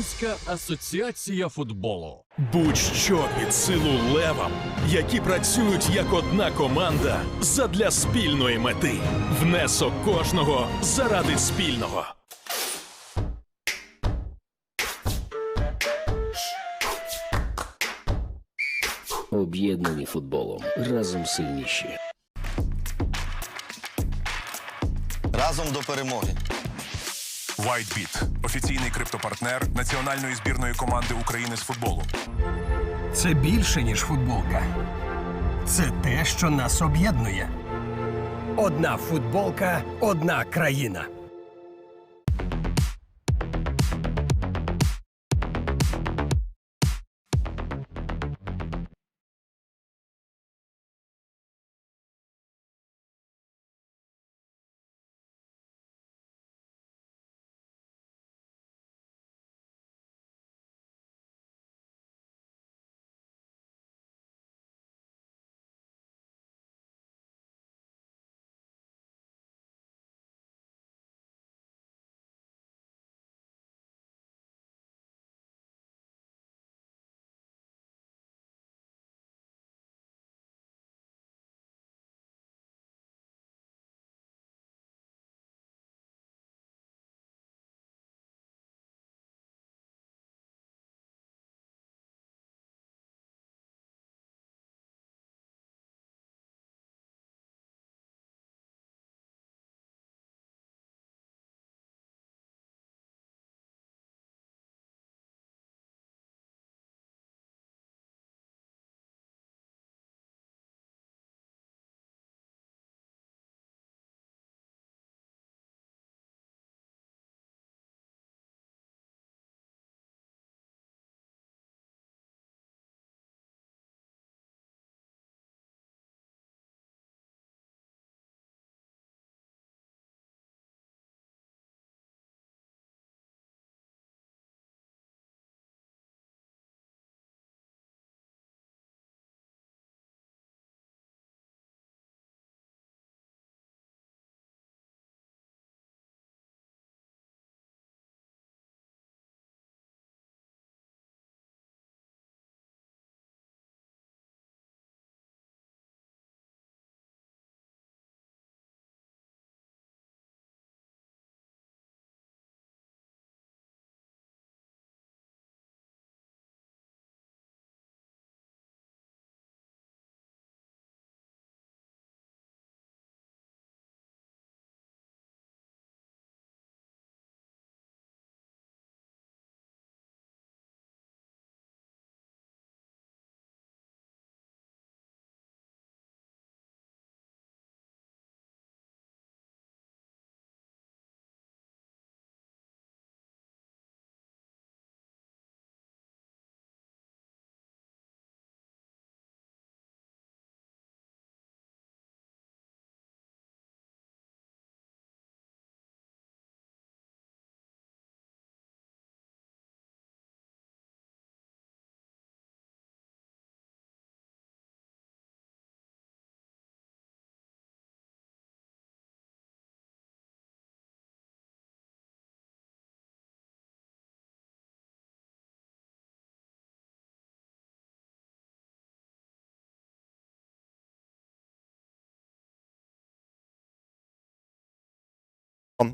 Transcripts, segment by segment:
Українська асоціація футболу. Будь-що під силу левам, які працюють як одна команда задля спільної мети. Внесок кожного заради спільного. Об'єднані футболом разом сильніші. Разом до перемоги. WhiteBit – офіційний криптопартнер національної збірної команди України з футболу. Це більше, ніж футболка. Це те, що нас об'єднує. Одна футболка, одна країна.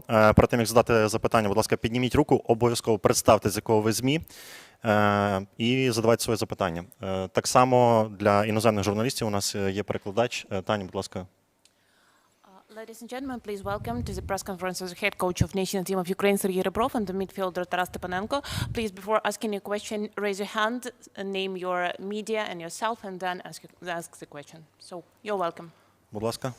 Перед тим як задати запитання, будь ласка, підніміть руку, обов'язково представте, з якого ви ЗМІ, е, і задавайте своє запитання. Е, Так само для іноземних журналістів у нас е, є перекладач. Е, Таня, будь ласка. Uh, Ladies and gentlemen, please welcome to the press conference of the head coach of national team of Ukraine, Sergei Rebrov, and the midfielder Taras Stepanenko. Please, before asking a question, raise your hand, uh, name your media and yourself, and then ask, ask the question. So, you're welcome. Будь ласка.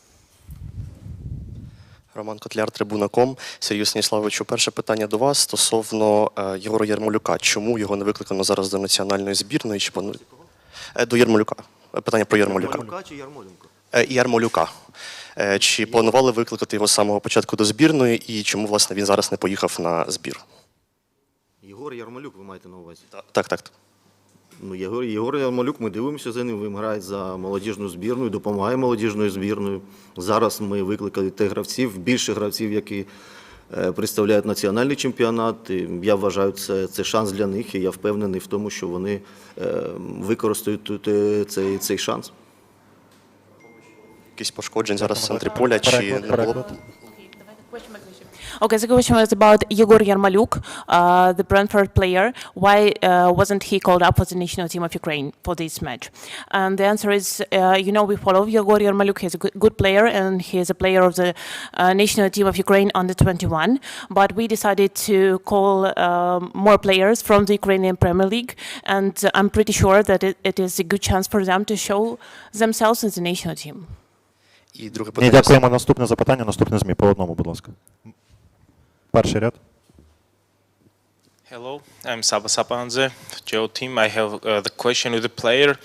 Роман Котляр, Трибуна.ком. Сергію Станіславовичу, перше питання до вас стосовно е, Єгора Ярмолюка. Чому його не викликано зараз до національної збірної? Чи плану... Е, До Ярмолюка. Е, Питання про Ярмолюка. Ярмолюка чи Ярмоленко? Ярмолюка. Чи планували викликати його з самого початку до збірної, і чому, власне, він зараз не поїхав на збір? Єгор Ярмолюк, ви маєте на увазі? Так, так. так. Ну, Єгор, Єгор Ярмолюк, ми дивимося за ним, він грає за молодіжну збірну, допомагає молодіжною збірною. Зараз ми викликали тих гравців, більше гравців, які е, представляють національний чемпіонат. І я вважаю, це, це шанс для них, і я впевнений в тому, що вони е, використають е, цей, цей шанс. Якісь пошкоджень зараз в центрі поля чи не було? переклад. Okay, the question was about Yegor Yarmaluk, uh, the Brentford player. Why uh, wasn't he called up for the national team of Ukraine for this match? And the answer is, uh, you know, we follow Yegor Yarmaluk. He's a good, good player, and he is a player of the uh, national team of Ukraine under 21. But we decided to call um, more players from the Ukrainian Premier League, and I'm pretty sure that it, it is a good chance for them to show themselves in the national team. І друге Ні, питання. дякуємо. Наступне запитання, наступне ЗМІ. По одному, будь ласка. Перший ряд. Hello, I'm Saba Sapanze, Geo team. I have uh, the question with the player.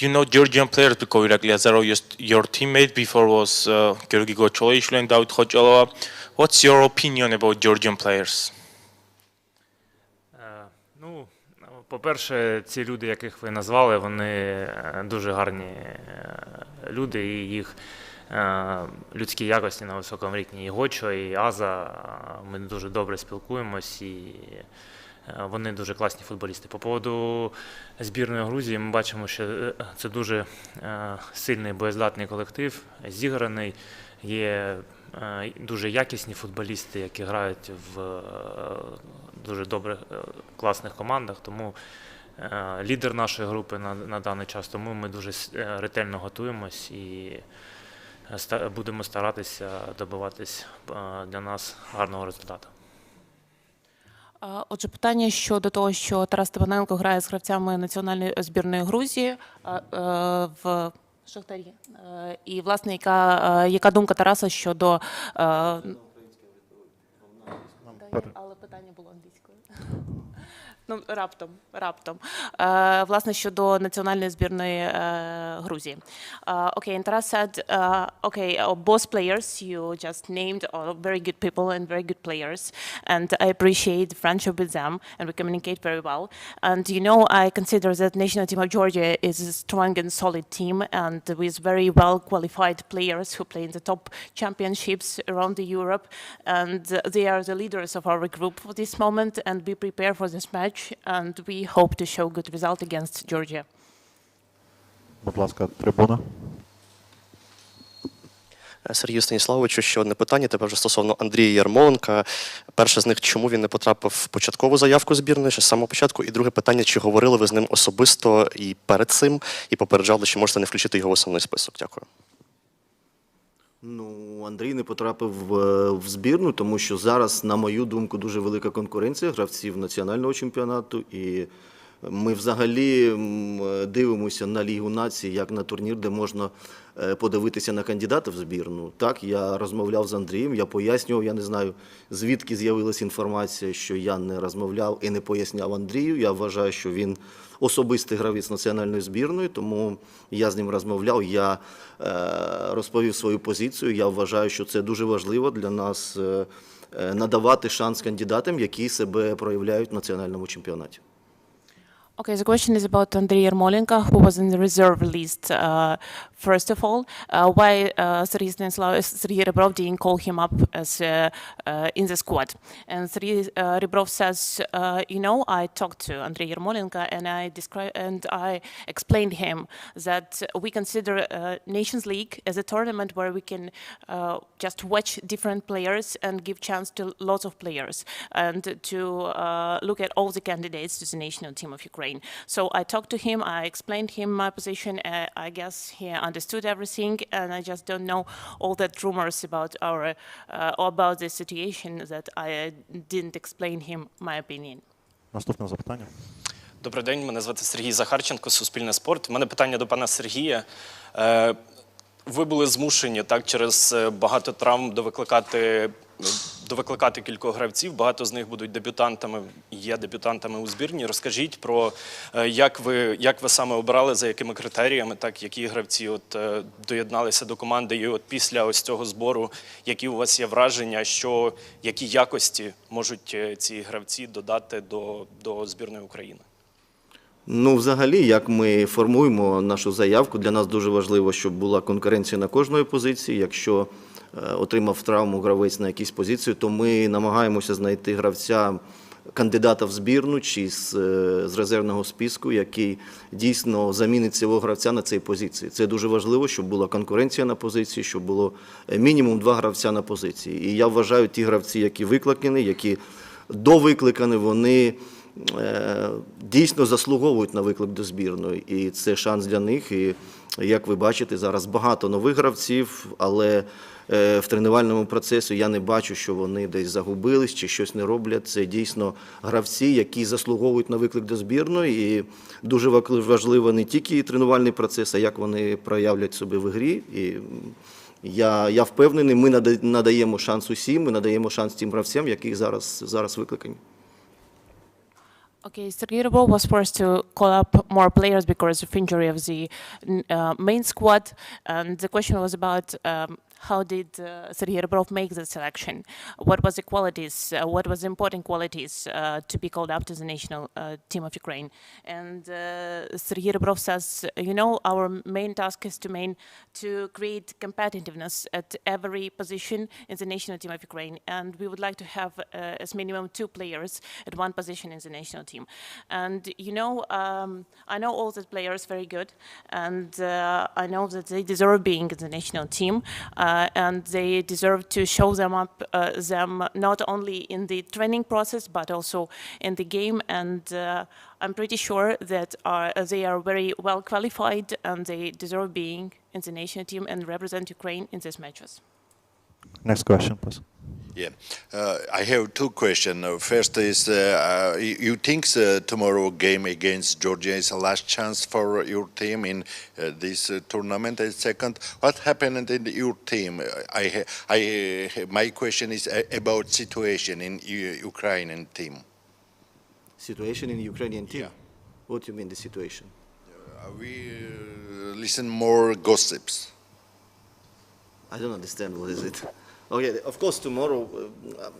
You know Georgian players because Irakli Azarov, your, your teammate before was uh, Georgi Gochoishlu and David Khochalova. What's your opinion about Georgian players? Е, Ну, по-перше, ці люди, яких ви назвали, вони е, дуже гарні е, люди, і їх е, людські якості на високому рівні. І Гочо, і Аза. е, Ми дуже добре спілкуємось, і е, вони дуже класні футболісти. По поводу збірної Грузії, ми бачимо, що е, це дуже е, сильний боєздатний колектив, зіграний. Є е, дуже якісні футболісти, які грають в е, дуже добрих, е, класних командах. Тому е, лідер нашої групи на, на даний час, тому ми дуже е, ретельно готуємось і е, будемо старатися добиватись е, для нас гарного результату. Отже, питання щодо того, що Тарас Степаненко грає з гравцями національної збірної Грузії е, в Шахтарі. Е, І, власне, яка, е, яка думка Тараса щодо. е, Але питання було англійською. Ну, раптом, раптом. Е, власне, щодо національної збірної е, Грузії. Е, okay, and Taras said, uh, okay, uh, both players you just named are very good people and very good players, and I appreciate the friendship with them, and we communicate very well. And you know, I consider that national team of Georgia is a strong and solid team, and with very well qualified players who play in the top championships around the Europe, and they are the leaders of our group for this moment, and we prepare for this match, And we hope to show good result against Georgia. Будь ласка, трибуна. Сергію Станіславовичу, ще одне питання. Тепер вже стосовно Андрія Ярмоленка. Перше з них, чому він не потрапив в початкову заявку збірної, ще з самого початку. І друге питання, чи говорили ви з ним особисто і перед цим, і попереджали, чи можете не включити його в основний список. Дякую. Ну, Андрій не потрапив в, в збірну, тому що зараз, на мою думку, дуже велика конкуренція гравців національного чемпіонату. І ми взагалі дивимося на Лігу націй як на турнір, де можна е, подивитися на кандидата в збірну. Так, я розмовляв з Андрієм, я пояснював, я не знаю, звідки з'явилася інформація, що я не розмовляв і не поясняв Андрію. Я вважаю, що він особистий гравець національної збірної, тому я з ним розмовляв. Я е, розповів свою позицію. Я вважаю, що це дуже важливо для нас е, е, надавати шанс кандидатам, які себе проявляють в національному чемпіонаті. Okay, the question is about Andrei Yarmolenko, who was in the reserve list. Uh, first of all, uh, why uh, Sergei Stanislav- Sergei Rebrov didn't call him up as uh, uh, in the squad? And Sergei uh, Rebrov says, uh, you know, I talked to Andrei Yarmolenko and I described and I explained him that we consider Nations League as a tournament where we can just watch different players and give chance to lots of players and to look at all the candidates to the national team of Ukraine. So I talked to him, I explained him my position. Uh, I guess he understood everything, and I just don't know all that rumors about our uh, about the situation that I uh, didn't explain him my opinion. Наступне запитання. Добрий день, мене звати Сергій Захарченко, Суспільне спорт. У мене питання до пана Сергія. Е, Ви були змушені так через е, багато травм довикликати, довикликати кількох гравців. Багато з них будуть дебютантами, є дебютантами у збірні. Розкажіть про е, як ви, як ви саме обрали, за якими критеріями, так які гравці от е, доєдналися до команди, і от після ось цього збору, які у вас є враження, що які якості можуть е, ці гравці додати до, до збірної України? Ну, взагалі, як ми формуємо нашу заявку, для нас дуже важливо, щоб була конкуренція на кожної позиції. Якщо отримав травму гравець на якійсь позиції, то ми намагаємося знайти гравця. Кандидата в збірну чи з, е, з резервного списку, який дійсно замінить цього гравця на цій позиції. Це дуже важливо, щоб була конкуренція на позиції, щоб було е, мінімум два гравця на позиції. І я вважаю, ті гравці, які викликані, які довикликані, вони е, дійсно заслуговують на виклик до збірної. І це шанс для них. І як ви бачите, зараз багато нових гравців, але е, в тренувальному процесі я не бачу, що вони десь загубились чи щось не роблять. Це дійсно гравці, які заслуговують на виклик до збірної. І дуже важливо не тільки тренувальний процес, а як вони проявлять себе в грі. І я, я впевнений, ми надаємо шанс усім, ми надаємо шанс тим гравцям, які зараз, зараз викликані. Okay, Sergei Rybov was forced to call up more players because of injury of the uh, main squad, and the question was about um, how did uh, Sergei Rybov make the selection? What was the qualities? Uh, what was the important qualities uh, to be called up to the national uh, team of Ukraine? And uh, Sergei Rybov says, you know, our main task is to main to create competitiveness at every position in the national team of Ukraine, and we would like to have uh, as minimum two players at one position in the national team. And you know, um, I know all the players very good, and uh, I know that they deserve being in the national team, uh, and they deserve to show them up uh, them not only in the training process but also in the game. And uh, I'm pretty sure that uh, they are very well qualified and they deserve being in the national team and represent Ukraine in these matches. Next question, please. Yeah, uh, I have two questions. Uh, First is, uh, uh, you you think the tomorrow game against Georgia is a last chance for your team in uh, this uh, tournament? And second, what happened in your team? Uh, I, I, uh, my question is uh, about situation in Ukrainian team. Situation in Ukrainian team? What do you mean the situation? Uh, we uh, listen more gossips. I don't understand what is it. Okay, of course tomorrow. Uh,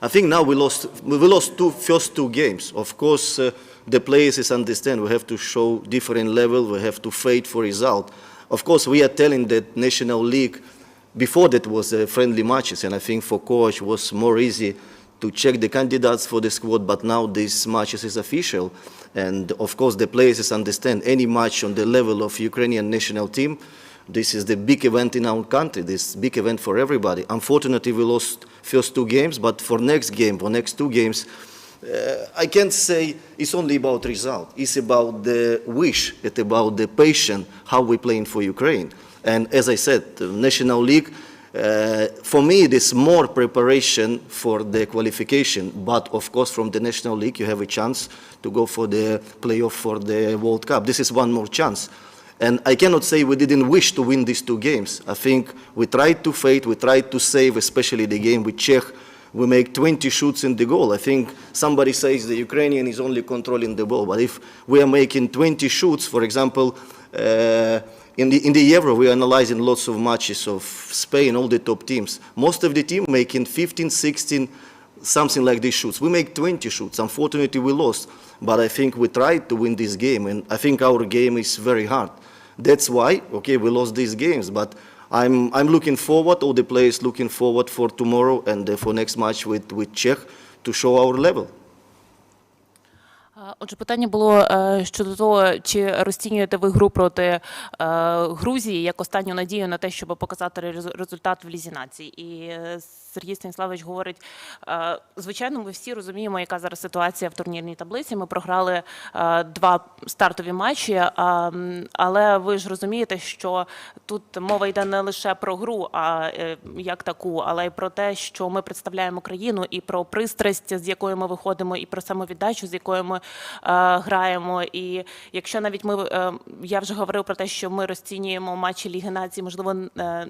I think now we lost. We lost two first two games. Of course, uh, the players is understand. We have to show different level. We have to fight for result. Of course, we are telling that national league before that was uh, friendly matches, and I think for coach was more easy to check the candidates for the squad. But now this matches is official, and of course the players understand any match on the level of Ukrainian national team. This is the big event in our country. This big event for everybody. Unfortunately, we lost first two games, but for next game, for next two games, uh, I can't say it's only about result. It's about the wish. It's about the passion. How we playing for Ukraine. And as I said, the National League. Uh, for me, it is more preparation for the qualification, but of course, from the National League, you have a chance to go for the playoff for the World Cup. This is one more chance. And I cannot say we didn't wish to win these two games. I think we tried to fight, we tried to save, especially the game with Czech. We make 20 shoots in the goal. I think somebody says the Ukrainian is only controlling the ball, but if we are making 20 shoots, for example, uh, in the in the Euro, we are analyzing lots of matches of Spain, all the top teams. Most of the team making 15, 16, something like these shoots. We make 20 shoots. Unfortunately, we lost. But I think we tried to win this game, and I think our game is very hard. That's why, okay, we lost these games, but I'm, I'm looking forward, all the players looking forward for tomorrow and uh, for next match with, with Czech to show our level. Е, Отже, питання було е, щодо того, чи розцінюєте ви гру проти е, Грузії як останню надію на те, щоб показати результат в лізі націй. І е, Сергій Станіславович говорить: е, звичайно, ми всі розуміємо, яка зараз ситуація в турнірній таблиці. Ми програли е, два стартові матчі, але ви ж розумієте, що тут мова йде не лише про гру, а е, як таку, але й про те, що ми представляємо країну, і про пристрасть, з якою ми виходимо, і про самовіддачу, з якою ми е, граємо. І якщо навіть ми е, я вже говорив про те, що ми розцінюємо матчі Ліги націй, можливо, е,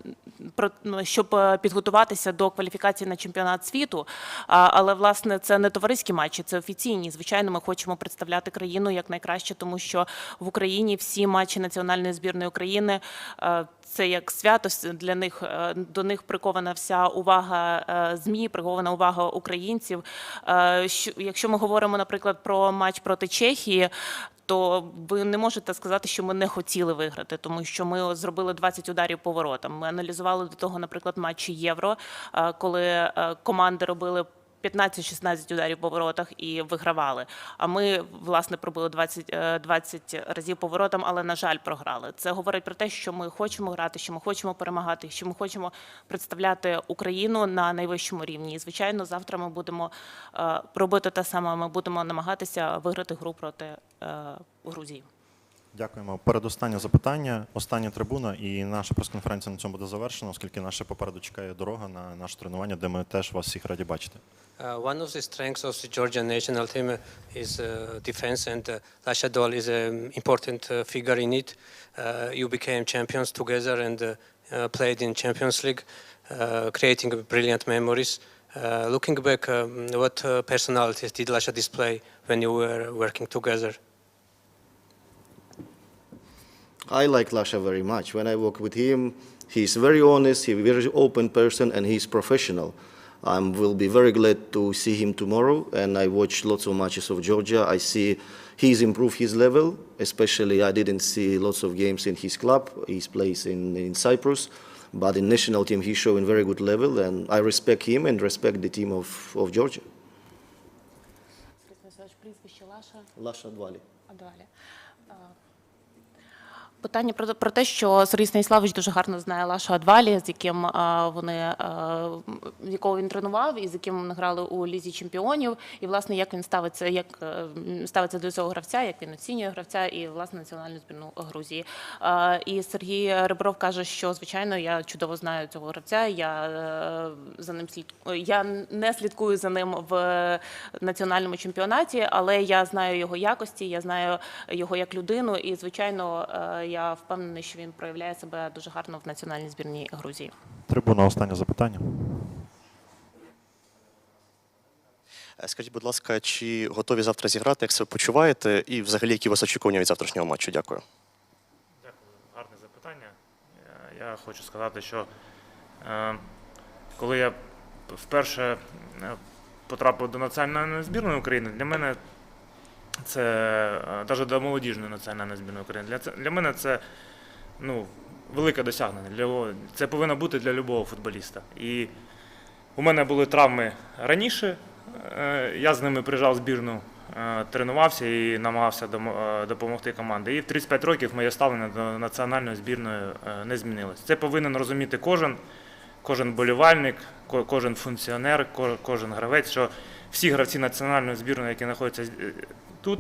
ну, щоб е, підготуватися до кваліфікації на чемпіонат світу. Але власне це не товариські матчі, це офіційні. Звичайно, ми хочемо представляти країну як найкраще, тому що в Україні всі матчі національної збірної України е, це як свято для них. е, До них прикована вся увага е, ЗМІ, прикована увага українців. Е, що- Якщо ми говоримо, наприклад, про матч проти Чехії. То ви не можете сказати, що ми не хотіли виграти, тому що ми зробили 20 ударів по воротам. Ми аналізували до того, наприклад, матчі Євро, коли команди робили 15-16 ударів по воротах і вигравали. А ми, власне, пробили 20, е, 20 разів по воротам, але, на жаль, програли. Це говорить про те, що ми хочемо грати, що ми хочемо перемагати, що ми хочемо представляти Україну на найвищому рівні. І, звичайно, завтра ми будемо е, робити те саме. Ми будемо намагатися виграти гру проти е, Грузії. Дякуємо. Передостаннє запитання, остання трибуна, і наша прес-конференція на цьому буде завершена, оскільки наша попереду чекає дорога на наше тренування, де ми теж вас всіх раді бачити. Uh, one of the strengths of the Georgian national team uh, is uh, defense, and uh, Lasha Dol is an important uh, figure in it. Uh, you became champions together and uh, uh, played in Champions League, uh, creating brilliant memories. Uh, looking back, um, what uh, personalities did Lasha display when you were working together? I like Lasha very much. When I work with him, he's very honest, he's a very open person, and he's professional. I will be very glad to see him tomorrow, and I watch lots of matches of Georgia. I see he's improved his level, especially I didn't see lots of games in his club, his place in, in Cyprus, but in national team he's showing very good level, and I respect him and respect the team of, of Georgia. Lasha Dvali. Питання про, про те, що Сергій Станіславович дуже гарно знає Лаша Адвалі, з яким а, вони а, якого він тренував, і з яким вони грали у лізі чемпіонів. І власне як він ставиться, як е, ставиться до цього гравця, як він оцінює гравця і власне національну збірну Грузії. І Сергій Ребров каже, що звичайно я чудово знаю цього гравця. Я е, за ним слідкую. Я не слідкую за ним в національному чемпіонаті, але я знаю його якості, я знаю його як людину, і звичайно, е, я впевнений, що він проявляє себе дуже гарно в національній збірній Грузії. Трибуна, останнє запитання. Е, Скажіть, будь ласка, чи готові завтра зіграти, як себе почуваєте, і взагалі які у вас очікування від завтрашнього матчу? Дякую. Дякую. Гарне запитання. Я- хочу сказати, що е, коли я вперше е, потрапив до національної збірної України, для мене це навіть до молодіжної національної збірної України. Для, для мене це ну, велике досягнення. Для, це повинно бути для будь-якого футболіста. І у мене були травми раніше. е, Я з ними приїжджав збірну, е, тренувався і намагався е, допомогти команді. І в 35 років моє ставлення до національної збірної е, не змінилось. Це повинен розуміти кожен, кожен болівальник, кожен функціонер, кожен гравець, що всі гравці національної збірної, які знаходяться е, тут,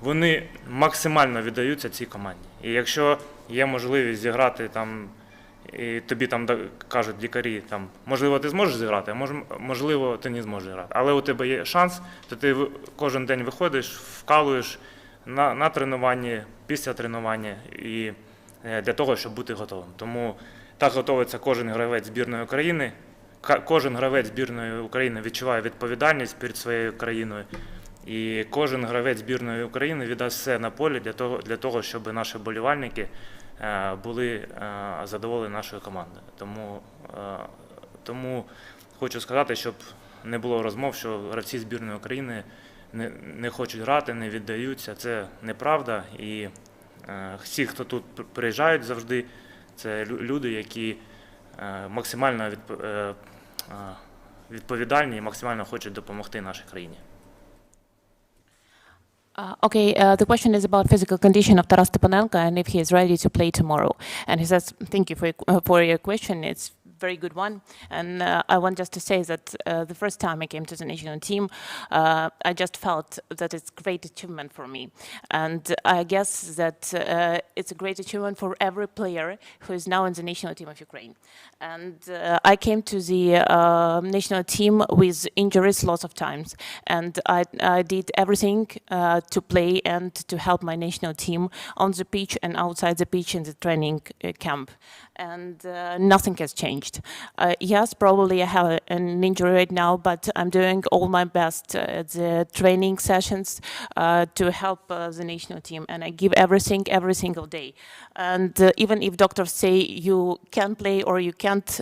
вони максимально віддаються цій команді. І якщо є можливість зіграти там, і тобі там кажуть лікарі, там, можливо, ти зможеш зіграти, а можливо, ти не зможеш зіграти. Але у тебе є шанс, то ти кожен день виходиш, вкалуєш на, на тренуванні, після тренування і е, для того, щоб бути готовим. Тому так готується кожен гравець збірної України. Кожен гравець збірної України відчуває відповідальність перед своєю країною. І кожен гравець збірної України віддасть все на полі для того, для того щоб наші болівальники е, були е, задоволені нашою командою. Тому, е, тому хочу сказати, щоб не було розмов, що гравці збірної України не, не хочуть грати, не віддаються. Це неправда. І всі, хто тут приїжджають завжди, це лю- люди, які максимально відп- відповідальні і максимально хочуть допомогти нашій країні. Uh, okay, uh, the question is about physical condition of Taras Stepanenko and if he is ready to play tomorrow. And he says, thank you for, uh, for your question. It's very good one. And uh, I want just to say that uh, the first time I came to the national team, uh, I just felt that it's a great achievement for me. And I guess that uh, it's a great achievement for every player who is now in the national team of Ukraine. And uh, I came to the uh, national team with injuries lots of times. And I, I did everything uh, to play and to help my national team on the pitch and outside the pitch in the training camp. And nothing has changed. Uh, yes, probably I have an injury right now, but I'm doing all my best uh, at the training sessions uh, to help uh, the national team, and I give everything every single day. And even if doctors say you can play or you can't.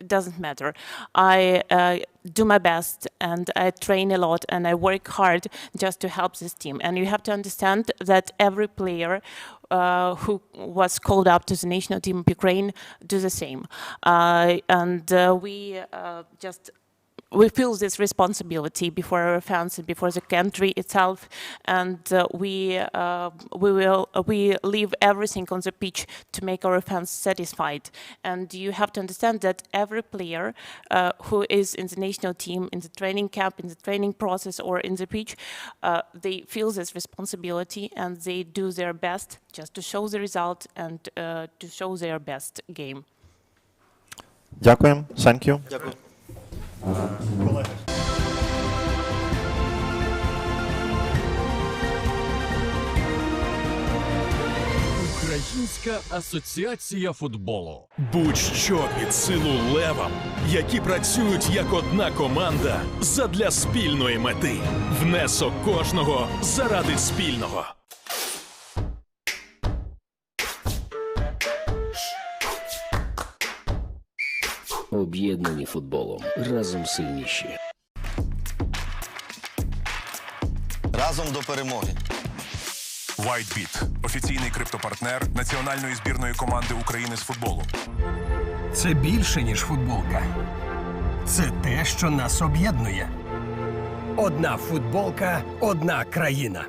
It doesn't matter. I uh, do my best and I train a lot and I work hard just to help this team. And you have to understand that every player uh, who was called up to the national team of Ukraine do the same. Uh, and uh, we uh, just we feel this responsibility before our fans and before the country itself, and uh, we uh, we will uh, we leave everything on the pitch to make our fans satisfied. And you have to understand that every player uh, who is in the national team, in the training camp, in the training process, or in the pitch, uh, they feel this responsibility and they do their best just to show the result and uh, to show their best game. Дякуємо. Thank you. Дякую. Українська асоціація футболу. Будь-що під силу левам, які працюють як одна команда задля спільної мети. Внесок кожного заради спільного. Об'єднані футболом. Разом сильніші. Разом до перемоги. WhiteBit – офіційний криптопартнер національної збірної команди України з футболу. Це більше, ніж футболка. Це те, що нас об'єднує. Одна футболка, одна країна.